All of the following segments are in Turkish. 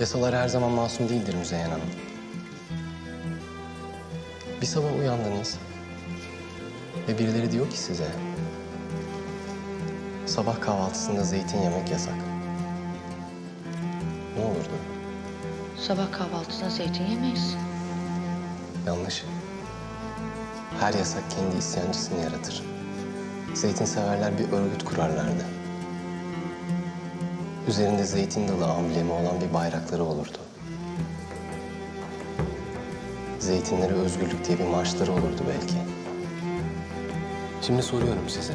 Yasalar her zaman masum değildir Müzeyyen Hanım. Bir sabah uyandınız ve birileri diyor ki size... ...sabah kahvaltısında zeytin yemek yasak. Ne olurdu? Sabah kahvaltısında zeytin yemeyiz. Yanlış. Her yasak kendi isyancısını yaratır. Zeytin severler bir örgüt kurarlardı. Üzerinde zeytin dalı amblemi olan bir bayrakları olurdu. Zeytinlere özgürlük diye bir marşları olurdu belki. Şimdi soruyorum size.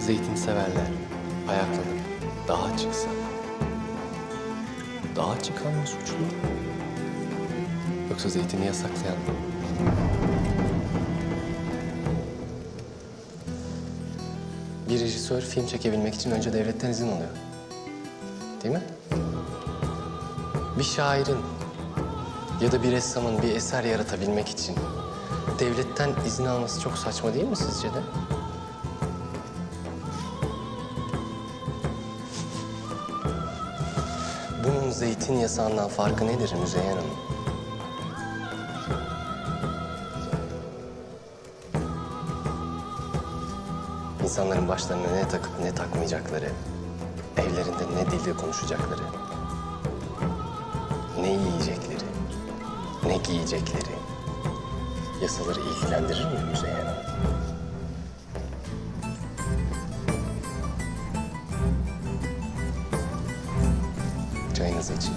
Zeytin severler ayaklanıp dağa çıksa. Dağa çıkan mı suçlu? Yoksa zeytini yasaklayan mı? Bir rejisör film çekebilmek için önce devletten izin alıyor. Değil mi? Bir şairin ya da bir ressamın bir eser yaratabilmek için devletten izin alması çok saçma değil mi sizce de? Bunun zeytin yasağından farkı nedir Müzeyyen Hanım? İnsanların başlarına ne takıp ne takmayacakları, evlerinde ne dilde konuşacakları, ne yiyecekleri, ne giyecekleri yasaları ilgilendirir mi Müzeyyen Hanım? Çayınızı için.